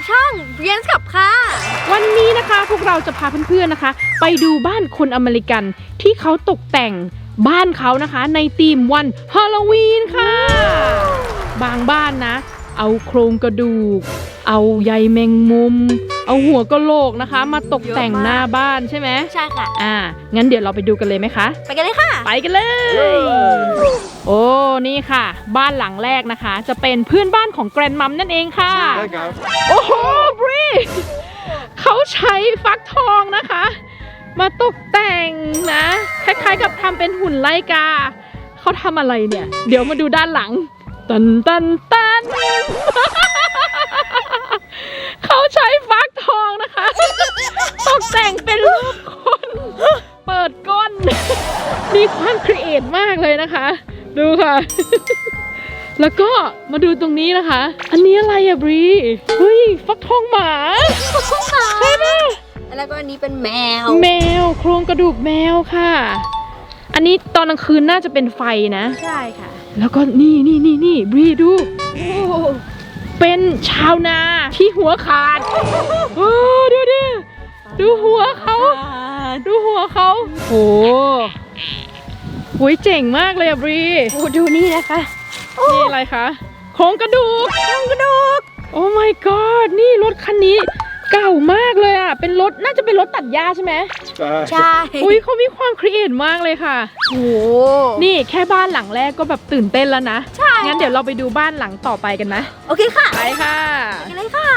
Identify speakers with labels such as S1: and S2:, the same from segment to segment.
S1: กับช่องเรียนกับค่ะ
S2: วันนี้นะคะพวกเราจะพาเพื่อนๆนะคะ ไปดูบ้านคนอเมริกันที่เขาตกแต่งบ้านเขานะคะ ในธีมวันฮาโลวีนค่ะ บางบ้านนะ เอาโครงกระดูก เอาใยแมงมุม เอาหัวกะโหลกนะคะ มาตกแต่งหน้าบ้านใช่ไหม
S1: ใช่ค่ะ
S2: อ่า งั้นเดี๋ยวเราไปดูกันเลยไหมคะ
S1: ไปกันเลยค่ะ
S2: ไปกันเลย โอ้ นี่ค่ะ บ้านหลังแรกนะคะ จะเป็นเพื่อนบ้านของแกรนมัมนั่นเองค่ะ
S3: ใช่ครับ
S2: โอ้โหบรีเขาใช้ฟักทองนะคะ มาตกแต่งนะ คล้ายๆกับทำเป็นหุ่นไล่กา เขาทำอะไรเนี่ย เดี๋ยวมาดูด้านหลัง ตันตันตัน เขาใช้ฟักทองนะคะ ตกแต่งเป็นรูปคน เปิดก้น มีความครีเอทมากเลยนะคะ ดูค่ะ แล้วก็มาดูตรงนี้นะคะ อันนี้อะไรอะบรีเฮ้ยฟักทองหมาใช่ไหม
S1: แล้วก็อันนี้เป็นแมว
S2: แมวโครงกระดูกแมวค่ะ อันนี้ตอนกลางคืนน่าจะเป็นไฟนะ
S1: ใช่ค่ะ
S2: แล้วก็นี่นี่นี่นี่บรีดู เป็นชาวนาที่หัวขาดโอ้ดูดิ ดูหัวเขา ดูหัวเขาโอ้ โหเจ๋งมากเลยอะบรี
S1: โอ้ดูนี่นะคะ
S2: นี่อะไรคะโครงกระดูกโครงกระดูก โอ้ my god นี่รถคันนี้เก่ามากเลยอะ เป็นรถน่าจะเป็นรถตัดหญ้าใช่ไหม
S3: ใช่
S1: ใช่
S2: อุ้ยเขามีความครีเอทมากเลยค่ะ
S1: โอ้
S2: นี่แค่บ้านหลังแรกก็แบบตื่นเต้นแล้วนะ
S1: ใช่
S2: งั้นเดี๋ยวเราไปดูบ้านหลังต่อไปกันนะ
S1: โอเคค่ะ
S2: ไปค่ะ
S1: ไปกันเลยค่ะ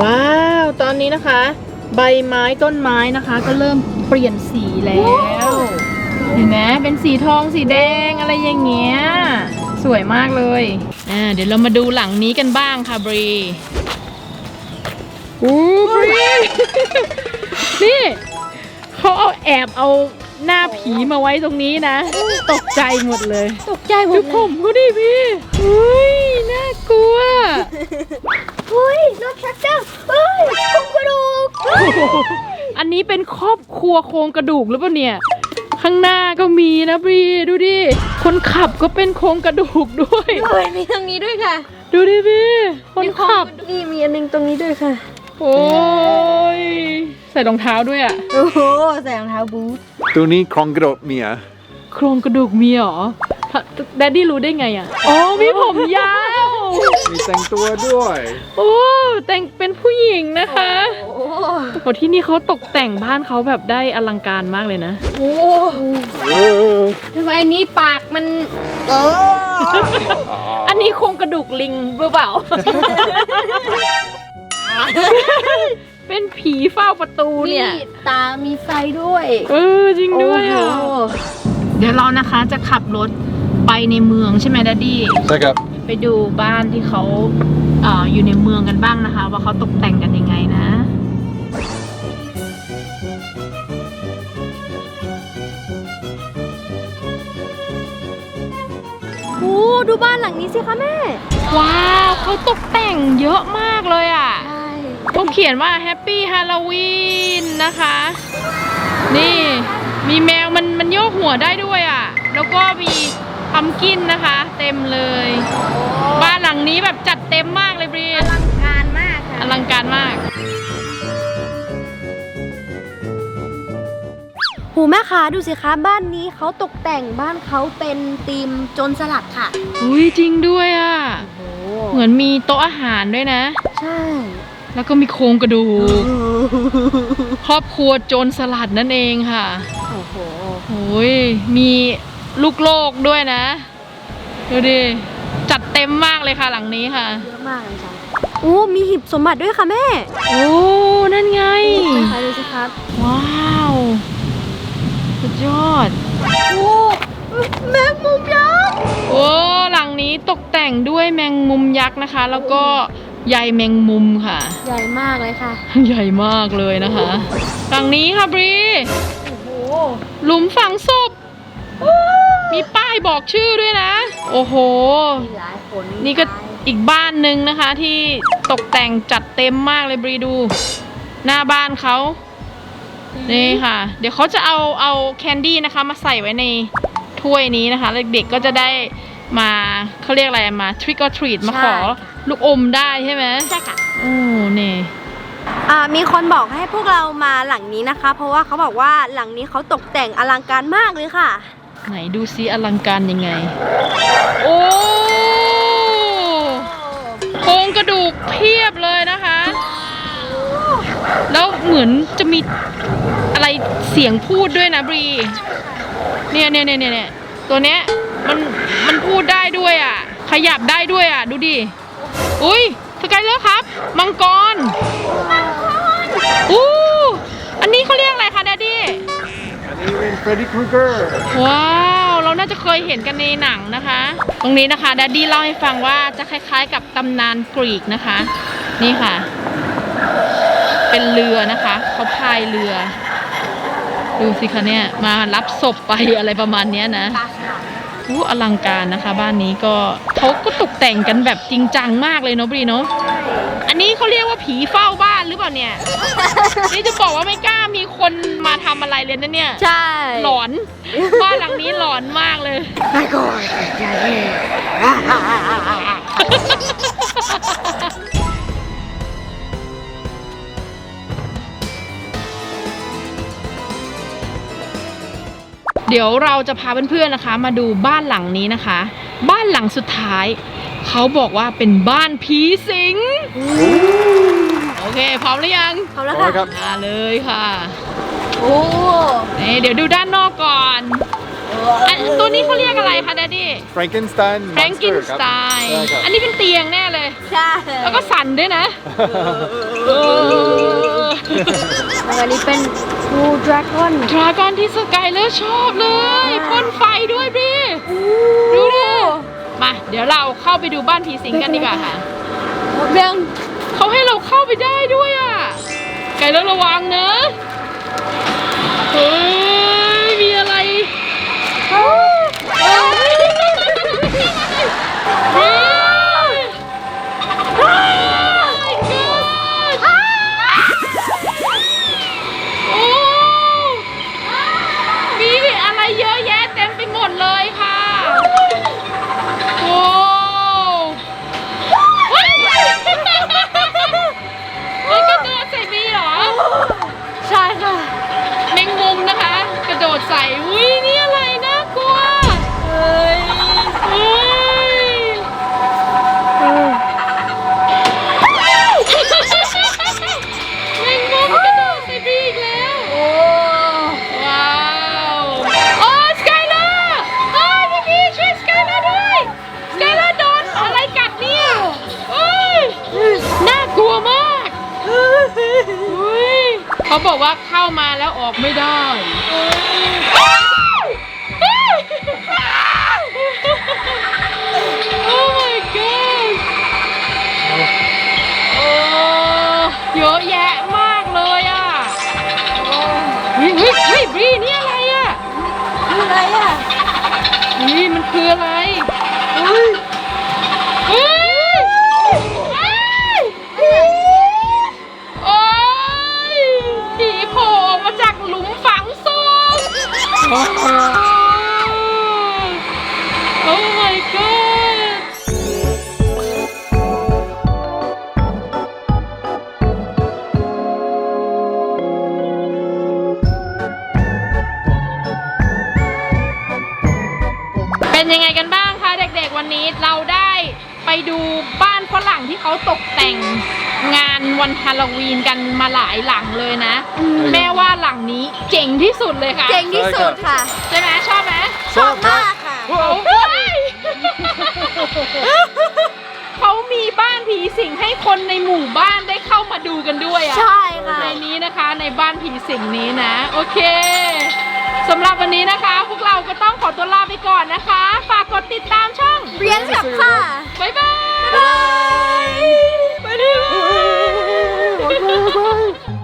S2: ว้าว ตอนนี้นะคะ ใบไม้ต้นไม้นะคะ ก็เริ่มเปลี่ยนสีแล้ว เห็นไหมเป็นสีทองสีแดงอะไรอย่างเงี้ย สวยมากเลย อ่า เดี๋ยวเรามาดูหลังนี้กันบ้างค่ะบรีอู้บรี นี่เขาเอาแอบเอาหน้าผีมาไว้ตรงนี้นะ ตกใจหมดเลย
S1: ตกใจหม
S2: ดู
S1: ด
S2: ผมเขาดิพี่เฮ้ยน่ากลัว
S1: เฮ้ยรถแท็กเตอร์เฮ้ยโครงกระดูก
S2: อันนี้เป็นครอบครัวโครงกระดูกหรือเปล่าเนี่ย ข้างหน้าก็มีนะบรีดูดิ คนขับก็เป็นโครงกระดูกด้วย
S1: เฮ้ยมีตรงนี้ด้วยค่ะ
S2: ดูดิพี่คนขับ
S1: นี่มีอันหนึงตรงนี้ด้วยค่ะ
S2: โอ้ยใส่รองเท้าด้วยอะ
S1: โอ้โหใส่รองเท้าบูท
S3: ตัวนี้ครองกระโดดเมีย
S2: โครงกระดูกมีเหรอแดดดี้รู้ได้ไงอะอ๋อมีผมยาว
S3: มีแต่งตัวด้วย
S2: โอ้แต่งเป็นผู้หญิงนะคะ
S1: โอ้
S2: โอ้ที่นี่เขาตกแต่งบ้านเขาแบบได้อลังการมากเลยนะ
S1: โห
S3: เออ
S1: ทำไมอันนี้ปากมันเออ
S2: อันนี้โครงกระดูกลิงหรือเปล่าเป็นผีเฝ้าประตูเนี่ย
S1: ตามีไฟด้วย
S2: เออจริงด้วยอะ
S1: โอ้โห
S2: เดี๋ยวเรานะคะจะขับรถไปในเมืองใช่ไหมดัดดี้
S3: ใช่ครับ
S2: ไปดูบ้านที่เขาเอ่ออยู่ในเมืองกันบ้างนะคะ ว่าเขาตกแต่งกันยังไงนะ
S1: โอ้ดูบ้านหลังนี้สิคะแม่
S2: ว้าวเขาตกแต่งเยอะมากเลยอะ
S1: ใช่
S2: เขาเขียนว่า Happy Halloween นะคะ นี่มีแมวมันมันโยกหัวได้ด้วยอะ แล้วก็มี พัมกินนะคะ เต็มเลย บ้านหลังนี้แบบจัดเต็มมากเลยบรี
S1: อลังการมากค่ะ
S2: อลังการมาก
S1: หูแม่คะดูสิคะบ้านนี้เขาตกแต่งบ้านเขาเป็นธีมโจรสลัดค่ะ
S2: อุ้ยจริงด้วยอะ
S1: โอ้
S2: เหมือนมีโต๊ะอาหารด้วยนะ
S1: ใช่
S2: แล้วก็มีโครงกระดูก ครอบครัวโจรสลัดนั่นเองค่ะ
S1: โอ้โห
S2: โอ้ยมี ลูกโลกด้วยนะ ดูดิ จัดเต็มมากเลยค่ะหลังนี้ค่ะ
S1: เยอะมากเลยค่ะโอ้มีหีบสมบัติด้วยค่ะแม่
S2: โอ้นั่นไง
S1: แม่คะดูสิครับ
S2: ว้าว สุดยอด
S1: โอ้แมงมุมยักษ์
S2: โอ้หลังนี้ตกแต่งด้วยแมงมุมยักษ์นะคะ แล้วก็ใยแมงมุมค่ะ
S1: ใหญ่มากเลยค่ะ
S2: ใหญ่มากเลยนะคะ หลังนี้ค่ะบรี
S1: โอ้โห
S2: หลุมฝังศพมีป้าย บอกชื่อด้วยนะ โอ้โห
S1: มีหลายคน
S2: นี่ก็อีกบ้านหนึ่งนะคะที่ตกแต่งจัดเต็มมากเลยบรีดู หน้าบ้านเขา นี่ค่ะ เดี๋ยวเขาจะเอาเอาแคนดี้นะคะ มาใส่ไว้ในถ้วยนี้นะคะแล้วเด็กๆก็จะได้มาเขาเรียกอะไรมา trick or treat มาขอ
S1: ใช่
S2: ลูกอมได้ใช่ไหม
S1: ใช่ค่ะ
S2: โอ้นี่
S1: อ่ามีคนบอกให้พวกเรามาหลังนี้นะคะ เพราะว่าเขาบอกว่าหลังนี้เขาตกแต่งอลังการมากเลยค่ะ
S2: ไหนดูซิอลังการยังไง โอ้โครงกระดูกเพียบเลยนะคะ แล้วเหมือนจะมีอะไรเสียงพูดด้วยนะบรี เนี่ยเนี่ยเนี่ยเนี่ยเนี่ยตัวเนี้ยมันมันพูดได้ด้วยอะ ขยับได้ด้วยอะ ดูดิ อุ้ยสกายเลอร์ครับ มังกรอู้อั เป็
S3: น Freddy Krueger
S2: ว้าว เราน่าจะเคยเห็นกันในหนังนะคะ ตรงนี้นะคะดัดดี้เล่าให้ฟังว่าจะคล้ายๆกับตำนานกรีกนะคะ นี่ค่ะ เป็นเรือนะคะเขาพายเรือ ดูสิคะเนี่ย มารับศพไปอะไรประมาณเนี้ยนะอู้อลังการนะคะ บ้านนี้ก็เขาก็ตกแต่งกันแบบจริงจังมากเลยเนาะบรีเนาะ อันนี้เขาเรียกว่าผีเฝ้าบ้านหรือเปล่าเนี่ย นี่จะบอกว่าไม่กล้ามีคนมาทำอะไรเลยนะเนี่ย
S1: ใช่
S2: หลอน บ้านหลังนี้หลอนมากเลยเดี๋ยวเราจะพาเพื่อนๆนะคะ มาดูบ้านหลังนี้นะคะ บ้านหลังสุดท้าย เขาบอกว่าเป็นบ้านผีสิง โอเค พร้อมหรือยัง
S1: เขาแล้ว
S3: พร้อม
S1: ค่ะ
S3: ครับ
S2: มาเลยค่ะ
S1: โอ้
S2: นี่เดี๋ยวดูด้านนอกก่อนอันตัวนี้เขาเรียกอะไรคะแดดดี้
S3: Frankenstein
S2: แฟรงกิน
S3: Monster
S2: สไตน์
S3: ใช่ครับ
S2: อันนี้เป็นเตียงแน่เลย
S1: ใช่
S2: แล้วก็สั่นด้วยนะเออ
S1: อันนี้เป็นบูดราก้อน
S2: ดราก้อนที่สกายเลอร์ชอบเลยพ่นไฟด้วยบรีดูดิ มา เดี๋ยวเราเข้าไปดูบ้านผีสิงกันดีกว่าค่ะ
S1: เรื่อง
S2: เขาให้เราเข้าไปได้ด้วยอะ ไกลแล้วระวังเนอะเฮ้ยมีอะไร คืออะไร
S1: เฮ้ย
S2: เฮ้ยโอ้ยผีโผล่ออกมาจากหลุมฝังศพ ยังไงกันบ้างคะเด็กๆวันนี้เราได้ไปดูบ้านฝรั่งที่เขาตกแต่งงานวันฮาโลวีนกันมาหลายหลังเลยนะ แม่ว่าหลังนี้เจ๋งที่สุดเลยค่ะ
S1: เจ๋งที่สุดค่ะ
S2: ใช่ไหมชอบไหม
S1: ชอบมากค่ะ
S2: เขาเฮ้ยเขามีบ้านผีสิงให้คนในหมู่บ้านได้เข้ามาดูกันด้วยอะ
S1: ใช่ค่ะ
S2: ในนี้นะคะในบ้านผีสิงนี้นะ โอเค สำหรับวันนี้นะคะ พวกเราก็ต้องขอตัวลาไปก่อนนะคะ ฝากกดติดตามช่อง
S1: เรียนกับค่ะ
S2: บ๊ายบาย
S1: บาย
S2: ไปดี
S3: Bye.